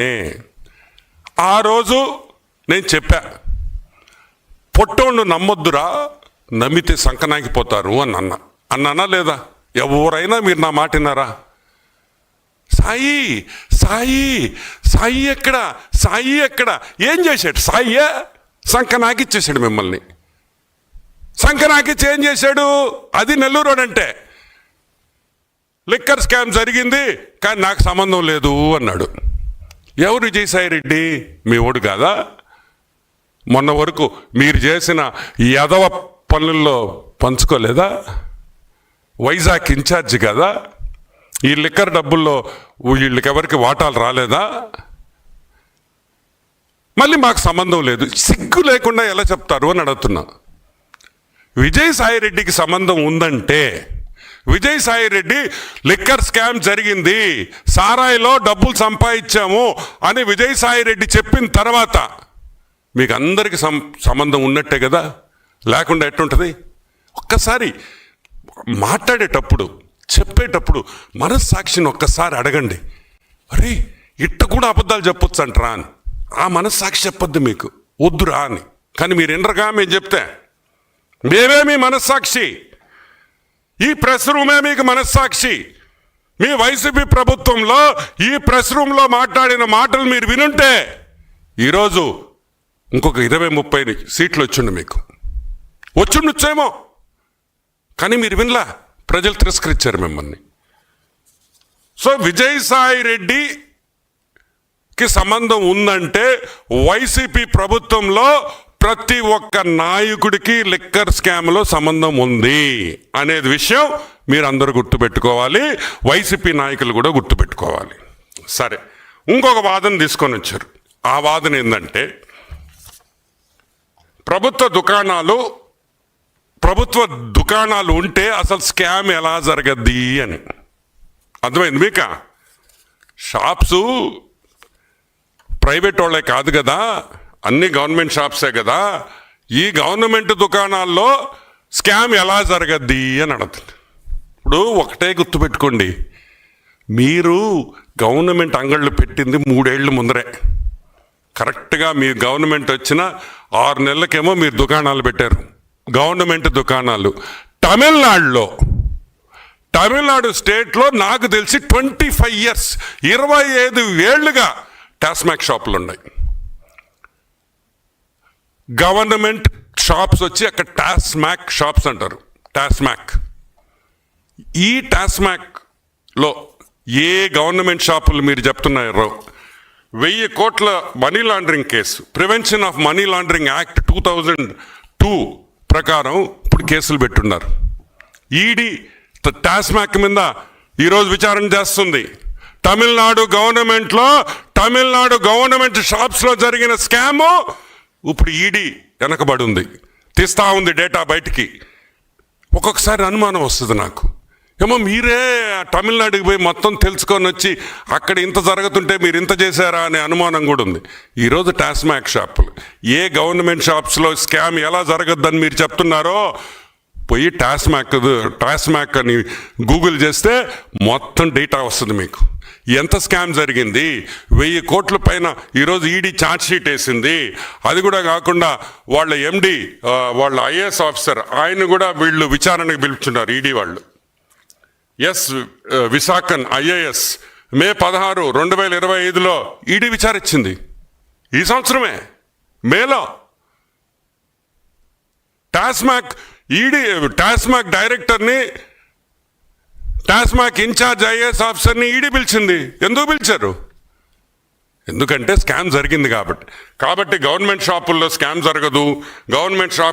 ఏ, ఆ రోజు నేను చెప్పా పొట్టోళ్ళు నమ్మొద్దురా నమ్మితే సంకనాగిపోతారు అని అన్న. అన్నానా లేదా? ఎవరైనా మీరు నా మాటినారా సాయి సాయి సాయి ఎక్కడ? సాయి ఎక్కడ? ఏం చేశాడు? సాయి? సంకనాకిచ్చేసాడు మిమ్మల్ని. సంకనాకిచ్చి ఏం చేశాడు? అది నెల్లూరు అంటే లిక్కర్ స్కామ్ జరిగింది కానీ నాకు సంబంధం లేదు అన్నాడు. ఎవరు విజయసాయిరెడ్డి మీ ఓడు కాదా? మొన్న వరకు మీరు చేసిన యదవ పనుల్లో పంచుకోలేదా? వైజాగ్ ఇన్ఛార్జి కదా? ఈ లిక్కర్ డబ్బుల్లో వీళ్ళకి ఎవరికి వాటాలు రాలేదా? మళ్ళీ మాకు సంబంధం లేదు. సిగ్గు లేకుండా ఎలా చెప్తారు అని అడుగుతున్నా. విజయసాయిరెడ్డికి సంబంధం ఉందంటే విజయసాయి రెడ్డి లిక్కర్ స్కామ్ జరిగింది. సారాయిలో డబ్బులు సంపాదించాము అని విజయసాయి రెడ్డి చెప్పిన తర్వాత మీకు అందరికి సం సంబంధం ఉన్నట్టే కదా? లేకుండా ఎట్టుంటుంది ఒక్కసారి మాట్లాడేటప్పుడు చెప్పేటప్పుడు మనస్సాక్షిని ఒక్కసారి అడగండి. అరే ఇట్ట కూడా అబద్ధాలు చెప్పొచ్చు అంటారా అని. ఆ మనస్సాక్షి చెప్పొద్దు మీకు. వద్దురా అని. కానీ మీరు ఎండరగా మేము చెప్తే. మేమే మీ మనస్సాక్షి? ఈ ప్రెస్ రూమే మీకు మనస్సాక్షి. మీ వైసీపీ ప్రభుత్వంలో ఈ ప్రెస్ రూమ్లో మాట్లాడిన మాటలు మీరు వినుంటే ఈరోజు ఇంకొక ఇరవై ముప్పై సీట్లు వచ్చిండు మీకు. వచ్చిండొచ్చేమో. కానీ మీరు వినలా? ప్రజలు తిరస్కరించారు మిమ్మల్ని. సో విజయసాయి రెడ్డికి సంబంధం ఉందంటే వైసీపీ ప్రభుత్వంలో ప్రతి ఒక్క నాయకుడికి లిక్కర్ స్కామ్లో సంబంధం ఉంది అనేది విషయం మీరు అందరూ గుర్తుపెట్టుకోవాలి. వైసీపీ నాయకులు కూడా గుర్తుపెట్టుకోవాలి. సరే ఇంకొక వాదన తీసుకొని వచ్చారు. ఆ వాదన ఏంటంటే ప్రభుత్వ దుకాణాలు ప్రభుత్వ దుకాణాలు ఉంటే అసలు స్కామ్ ఎలా జరగద్ది అని. అర్థమైంది మీక? షాప్సు ప్రైవేట్ వాళ్ళే కాదు కదా. అన్ని గవర్నమెంట్ షాప్సే కదా ఈ గవర్నమెంట్ దుకాణాల్లో స్కామ్ ఎలా జరగద్ది అని అడుగుతుంది. ఇప్పుడు ఒకటే గుర్తుపెట్టుకోండి మీరు గవర్నమెంట్ అంగళ్ళు పెట్టింది మూడేళ్ళు ముందరే. కరెక్ట్గా మీ గవర్నమెంట్ వచ్చిన ఆరు నెలలకేమో మీరు దుకాణాలు పెట్టారు. గవర్నమెంట్ దుకాణాలు. తమిళనాడులో తమిళనాడు స్టేట్లో నాకు తెలిసి ట్వంటీ ఫైవ్ ఇయర్స్ ఇరవై ఐదు వేళ్ళుగా టాస్మాక్ షాపులు ఉన్నాయి గవర్నమెంట్ షాప్స్ వచ్చి అక్కడ టాస్మాక్ షాప్స్ అంటారు. టాస్మాక్. ఈ టాస్మాక్లో ఏ గవర్నమెంట్ షాపులు మీరు చెప్తున్నారో వెయ్యి కోట్ల money laundering case. Prevention of money laundering act two thousand two ప్రకారం ఇప్పుడు కేసులు పెట్టున్నారు. ఈడీ టాస్మాక్ మీద ఈరోజు విచారణ చేస్తుంది. తమిళనాడు గవర్నమెంట్లో తమిళనాడు గవర్నమెంట్ షాప్స్లో జరిగిన స్కాము ఇప్పుడు ఈడీ వెనకబడి ఉంది తీస్తూ ఉంది డేటా బయటికి. ఒక్కొక్కసారి అనుమానం వస్తుంది నాకు. ఏమో మీరే తమిళనాడుకి పోయి మొత్తం తెలుసుకొని వచ్చి అక్కడ ఇంత జరుగుతుంటే మీరు ఇంత చేశారా అనే అనుమానం కూడా ఉంది. ఈరోజు టాస్మాక్ షాపులు. ఏ గవర్నమెంట్ షాప్స్లో స్కామ్ ఎలా జరగద్దని మీరు చెప్తున్నారో పోయి టాస్మాక్ టాస్మాక్ అని గూగుల్ చేస్తే మొత్తం డేటా వస్తుంది మీకు. ఎంత స్కామ్ జరిగింది? వెయ్యి కోట్ల పైన ఈరోజు ఈడీ ఛార్జ్షీట్ వేసింది. అది కూడా కాకుండా వాళ్ళ ఎండి వాళ్ళ ఐఏఎస్ ఆఫీసర్ ఆయన కూడా వీళ్ళు విచారణకు పిలుపుతున్నారు ఈడీ వాళ్ళు. ఎస్ విశాఖన్ ఐఏఎస్ మే పదహారు రెండు వేల ఇరవై ఐదులో ఈడీ విచారించింది ఈ సంవత్సరమే మేలో. టాస్మాక్ ఈడీ టాస్మాక్ డైరెక్టర్ని టాస్మాక్ ఇన్ఛార్జ్ ఐఏఎస్ ఆఫీసర్ని ఈడీ పిలిచింది. ఎందుకు పిలిచారు? ఎందుకంటే స్కామ్ జరిగింది కాబట్టి. కాబట్టి గవర్నమెంట్ షాపుల్లో స్కామ్ జరగదు. Government shop